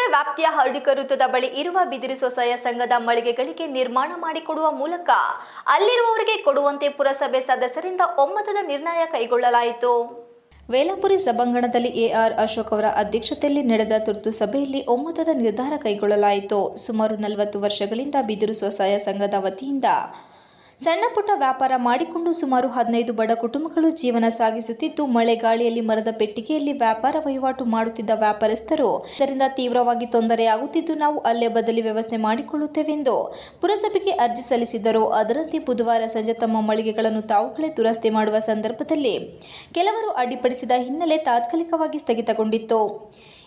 ಆದ್ಯ ಹರ್ಡಿಕ ವೃತ್ತದ ಬಳಿ ಇರುವ ಬಿದಿರು ಸ್ವಸಹಾಯ ಸಂಘದ ಮಳಿಗೆಗಳಿಗೆ ನಿರ್ಮಾಣ ಮಾಡಿಕೊಡುವ ಮೂಲಕ ಅಲ್ಲಿರುವವರಿಗೆ ಕೊಡುವಂತೆ ಪುರಸಭೆ ಸದಸ್ಯರಿಂದ ಒಮ್ಮತದ ನಿರ್ಣಯ ಕೈಗೊಳ್ಳಲಾಯಿತು. ವೇಲಾಪುರಿ ಸಭಾಂಗಣದಲ್ಲಿ ಎಆರ್ ಅಶೋಕ್ ಅವರ ಅಧ್ಯಕ್ಷತೆಯಲ್ಲಿ ನಡೆದ ತುರ್ತು ಸಭೆಯಲ್ಲಿ ಒಮ್ಮತದ ನಿರ್ಧಾರ ಕೈಗೊಳ್ಳಲಾಯಿತು. ಸುಮಾರು ನಲವತ್ತು ವರ್ಷಗಳಿಂದ ಬಿದಿರು ಸ್ವಸಹಾಯ ಸಂಘದ ವತಿಯಿಂದ ಸಣ್ಣ ಪುಟ್ಟ ವ್ಯಾಪಾರ ಮಾಡಿಕೊಂಡು ಸುಮಾರು ಹದಿನೈದು ಬಡ ಕುಟುಂಬಗಳು ಜೀವನ ಸಾಗಿಸುತ್ತಿದ್ದು, ಮಳೆ ಗಾಳಿಯಲ್ಲಿ ಮರದ ಪೆಟ್ಟಿಗೆಯಲ್ಲಿ ವ್ಯಾಪಾರ ವಹಿವಾಟು ಮಾಡುತ್ತಿದ್ದ ವ್ಯಾಪಾರಸ್ಥರು. ಇದರಿಂದ ತೀವ್ರವಾಗಿ ತೊಂದರೆಯಾಗುತ್ತಿದ್ದು ನಾವು ಅಲ್ಲೇ ಬದಲಿ ವ್ಯವಸ್ಥೆ ಮಾಡಿಕೊಳ್ಳುತ್ತೇವೆಂದು ಪುರಸಭೆಗೆ ಅರ್ಜಿ ಸಲ್ಲಿಸಿದ್ದರು. ಅದರಂತೆ ಬುಧವಾರ ಸಂಜೆ ತಮ್ಮ ಮಳಿಗೆಗಳನ್ನು ತಾವುಗಳೇ ದುರಸ್ತಿ ಮಾಡುವ ಸಂದರ್ಭದಲ್ಲಿ ಕೆಲವರು ಅಡ್ಡಿಪಡಿಸಿದ ಹಿನ್ನೆಲೆ ತಾತ್ಕಾಲಿಕವಾಗಿ ಸ್ಥಗಿತಗೊಂಡಿತ್ತು.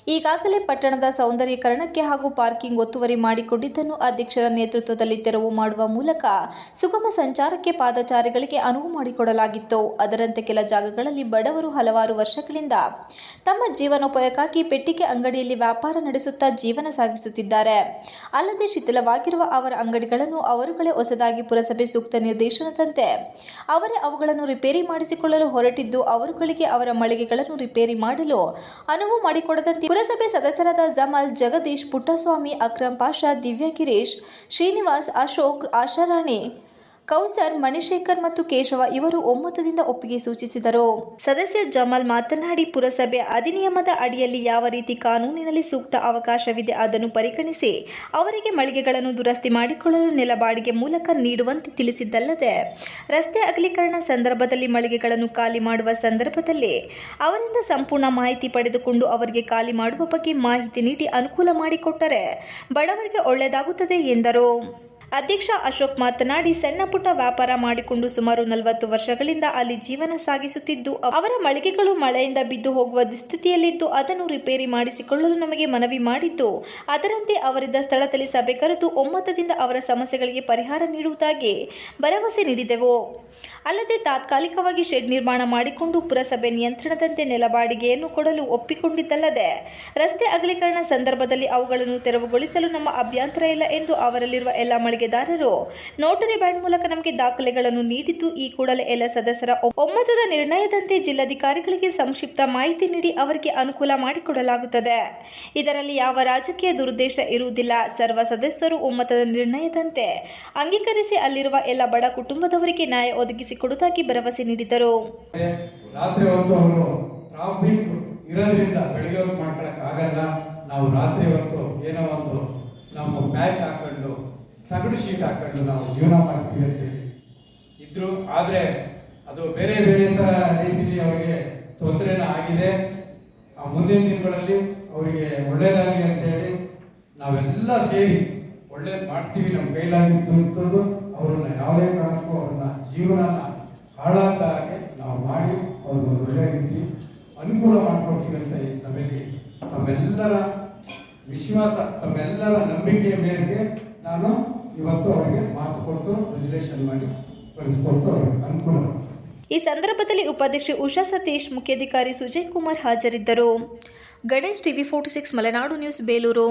ಈಗಾಗಲೇ ಪಟ್ಟಣದ ಸೌಂದರ್ಯೀಕರಣಕ್ಕೆ ಹಾಗೂ ಪಾರ್ಕಿಂಗ್ ಒತ್ತುವರಿ ಮಾಡಿಕೊಂಡಿದ್ದನ್ನು ಅಧ್ಯಕ್ಷರ ನೇತೃತ್ವದಲ್ಲಿ ತೆರವು ಮಾಡುವ ಮೂಲಕ ಸುಗಮ ಸಂಚಾರಕ್ಕೆ ಪಾದಚಾರಿಗಳಿಗೆ ಅನುವು ಮಾಡಿಕೊಡಲಾಗಿತ್ತು. ಅದರಂತೆ ಕೆಲ ಜಾಗಗಳಲ್ಲಿ ಬಡವರು ಹಲವಾರು ವರ್ಷಗಳಿಂದ ತಮ್ಮ ಜೀವನೋಪಾಯಕ್ಕಾಗಿ ಪೆಟ್ಟಿಗೆ ಅಂಗಡಿಯಲ್ಲಿ ವ್ಯಾಪಾರ ನಡೆಸುತ್ತಾ ಜೀವನ ಸಾಗಿಸುತ್ತಿದ್ದಾರೆ. ಅಲ್ಲದೆ ಶಿಥಿಲವಾಗಿರುವ ಅವರ ಅಂಗಡಿಗಳನ್ನು ಅವರುಗಳೇ ಹೊಸದಾಗಿ ಪುರಸಭೆ ಸೂಕ್ತ ನಿರ್ದೇಶನದಂತೆ ಅವರೇ ಅವುಗಳನ್ನು ರಿಪೇರಿ ಮಾಡಿಸಿಕೊಳ್ಳಲು ಹೊರಟಿದ್ದು, ಅವರುಗಳಿಗೆ ಅವರ ಮಳಿಗೆಗಳನ್ನು ರಿಪೇರಿ ಮಾಡಲು ಅನುವು ಮಾಡಿಕೊಡದಂತೆ ಪುರಸಭೆ ಸದಸ್ಯರಾದ ಜಮಲ್ ಜಗದೀಶ್ ಪುಟ್ಟಸ್ವಾಮಿ ಅಕ್ರಂ ಪಾಷಾ ದಿವ್ಯ ಗಿರೀಶ್ ಶ್ರೀನಿವಾಸ್ ಅಶೋಕ್ ಆಶಾರಾಣಿ ಕೌಸರ್, ಮಣಿಶೇಖರ್ ಮತ್ತು ಕೇಶವ ಇವರು ಒಮ್ಮತದಿಂದ ಒಪ್ಪಿಗೆ ಸೂಚಿಸಿದರು. ಸದಸ್ಯ ಜಮಾಲ್ ಮಾತನಾಡಿ, ಪುರಸಭೆ ಅಧಿನಿಯಮದ ಅಡಿಯಲ್ಲಿ ಯಾವ ರೀತಿ ಕಾನೂನಿನಲ್ಲಿ ಸೂಕ್ತ ಅವಕಾಶವಿದೆ ಅದನ್ನು ಪರಿಗಣಿಸಿ ಅವರಿಗೆ ಮಳಿಗೆಗಳನ್ನು ದುರಸ್ತಿ ಮಾಡಿಕೊಳ್ಳಲು ನೆಲಬಾಡಿಗೆ ಮೂಲಕ ನೀಡುವಂತೆ ತಿಳಿಸಿದ್ದಲ್ಲದೆ, ರಸ್ತೆ ಅಗಲೀಕರಣ ಸಂದರ್ಭದಲ್ಲಿ ಮಳಿಗೆಗಳನ್ನು ಖಾಲಿ ಮಾಡುವ ಸಂದರ್ಭದಲ್ಲಿ ಅವರಿಂದ ಸಂಪೂರ್ಣ ಮಾಹಿತಿ ಪಡೆದುಕೊಂಡು ಅವರಿಗೆ ಖಾಲಿ ಮಾಡುವ ಬಗ್ಗೆ ಮಾಹಿತಿ ನೀಡಿ ಅನುಕೂಲ ಮಾಡಿಕೊಟ್ಟರೆ ಬಡವರಿಗೆ ಒಳ್ಳೆಯದಾಗುತ್ತದೆ ಎಂದರು. ಅಧ್ಯಕ್ಷ ಅಶೋಕ್ ಮಾತನಾಡಿ, ಸಣ್ಣ ಪುಟ್ಟ ವ್ಯಾಪಾರ ಮಾಡಿಕೊಂಡು ಸುಮಾರು ನಲವತ್ತು ವರ್ಷಗಳಿಂದ ಅಲ್ಲಿ ಜೀವನ ಸಾಗಿಸುತ್ತಿದ್ದು, ಅವರ ಮಳಿಗೆಗಳು ಮಳೆಯಿಂದ ಬಿದ್ದು ಹೋಗುವ ದುಸ್ಥಿತಿಯಲ್ಲಿದ್ದು ಅದನ್ನು ರಿಪೇರಿ ಮಾಡಿಸಿಕೊಳ್ಳಲು ನಮಗೆ ಮನವಿ ಮಾಡಿದ್ದು. ಅದರಂತೆ ಅವರಿದ್ದ ಸ್ಥಳದಲ್ಲಿ ಸಭೆ ಕರೆದು ಒಮ್ಮತದಿಂದ ಅವರ ಸಮಸ್ಯೆಗಳಿಗೆ ಪರಿಹಾರ ನೀಡುವುದಾಗಿ ಭರವಸೆ ನೀಡಿದೆವು. ಅಲ್ಲದೆ ತಾತ್ಕಾಲಿಕವಾಗಿ ಶೆಡ್ ನಿರ್ಮಾಣ ಮಾಡಿಕೊಂಡು ಪುರಸಭೆ ನಿಯಂತ್ರಣದಂತೆ ನೆಲ ಬಾಡಿಗೆಯನ್ನು ಕೊಡಲು ಒಪ್ಪಿಕೊಂಡಿದ್ದಲ್ಲದೆ, ರಸ್ತೆ ಅಗಲೀಕರಣ ಸಂದರ್ಭದಲ್ಲಿ ಅವುಗಳನ್ನು ತೆರವುಗೊಳಿಸಲು ನಮ್ಮ ಅಭ್ಯಂತರ ಇಲ್ಲ ಎಂದು ಅವರಲ್ಲಿರುವ ಎಲ್ಲ ಮಳಿಗೆದಾರರು ನೋಟರಿ ಬ್ಯಾಂಡ್ ಮೂಲಕ ನಮಗೆ ದಾಖಲೆಗಳನ್ನು ನೀಡಿದ್ದು ಈ ಕೂಡಲೇ ಎಲ್ಲ ಸದಸ್ಯರ ಒಮ್ಮತದ ನಿರ್ಣಯದಂತೆ ಜಿಲ್ಲಾಧಿಕಾರಿಗಳಿಗೆ ಸಂಕ್ಷಿಪ್ತ ಮಾಹಿತಿ ನೀಡಿ ಅವರಿಗೆ ಅನುಕೂಲ ಮಾಡಿಕೊಡಲಾಗುತ್ತದೆ. ಇದರಲ್ಲಿ ಯಾವ ರಾಜಕೀಯ ದುರುದ್ದೇಶ ಇರುವುದಿಲ್ಲ. ಸರ್ವ ಸದಸ್ಯರು ಒಮ್ಮತದ ನಿರ್ಣಯದಂತೆ ಅಂಗೀಕರಿಸಿ ಅಲ್ಲಿರುವ ಎಲ್ಲ ಬಡ ಕುಟುಂಬದವರಿಗೆ ನ್ಯಾಯ ಒದಗಿಸಿಕೊಡುವುದಾಗಿ ಭರವಸೆ ನೀಡಿದರು. ರಾತ್ರಿ ಹೊತ್ತು ಅವರು ಟ್ರಾಫಿಕ್ ಇರೋದ್ರಿಂದ ಬೆಳಿಗ್ಗೆ ಮಾಡ್ಕೊಳಕ್ ಆಗಲ್ಲ. ನಾವು ರಾತ್ರಿ ಹೊತ್ತು ಏನೋ ಒಂದು ನಮ್ಮ ಮ್ಯಾಚ್ ಹಾಕೊಂಡು ತಗಡು ಶೀಟ್ ಹಾಕೊಂಡು ನಾವು ಜೀವನ ಮಾಡ್ತೀವಿ ಅಂತೇಳಿ ಇದ್ರು, ಆದ್ರೆ ಅದು ಬೇರೆ ಬೇರೆ ತರ ರೀತಿಯಲ್ಲಿ ಅವರಿಗೆ ತೊಂದರೆನ ಆಗಿದೆ. ಆ ಮುಂದಿನ ದಿನಗಳಲ್ಲಿ ಅವರಿಗೆ ಒಳ್ಳೇದಾಗಲಿ ಅಂತೇಳಿ ನಾವೆಲ್ಲ ಸೇರಿ ಒಳ್ಳೇದು ಮಾಡ್ತೀವಿ ನಮ್ಮ ಕೈಲಾಗಿದ್ದು ಅವ್ರನ್ನ ಯಾವುದೇ ಕಾರಣಕ್ಕೂ ಅವ್ರನ್ನ ಜೀವನನ ಹಾಳಾದ ನಾವು ಮಾಡಿ ಅವ್ರಿಗೆ ಒಳ್ಳೆಯ ಒಳ್ಳೆ ರೀತಿ ಅನುಕೂಲ ಮಾಡ್ಕೊಡ್ತೀವಿ ಅಂತ ಈ ಸಭೆಯಲ್ಲಿ ತಮ್ಮೆಲ್ಲರ ವಿಶ್ವಾಸ, ತಮ್ಮೆಲ್ಲರ ನಂಬಿಕೆಯ ಮೇರೆಗೆ ನಾನು ಇವತ್ತು ಅವರಿಗೆ ಮಾತು ಕೊಟ್ಟು ರಿಸರ್ವೇಷನ್ ಮಾಡಿ ಕಳಿಸ್ಕೊಟ್ಟು ಅವರಿಗೆ ಅನುಕೂಲ ಈ ಸಂದರ್ಭದಲ್ಲಿ ಉಪಾಧ್ಯಕ್ಷೆ ಉಷಾ ಸತೀಶ್, ಮುಖ್ಯಾಧಿಕಾರಿ ಸುಜಯ್ ಕುಮಾರ್ ಹಾಜರಿದ್ದರು. Ganesh TV forty six, Malenadu news, Belur.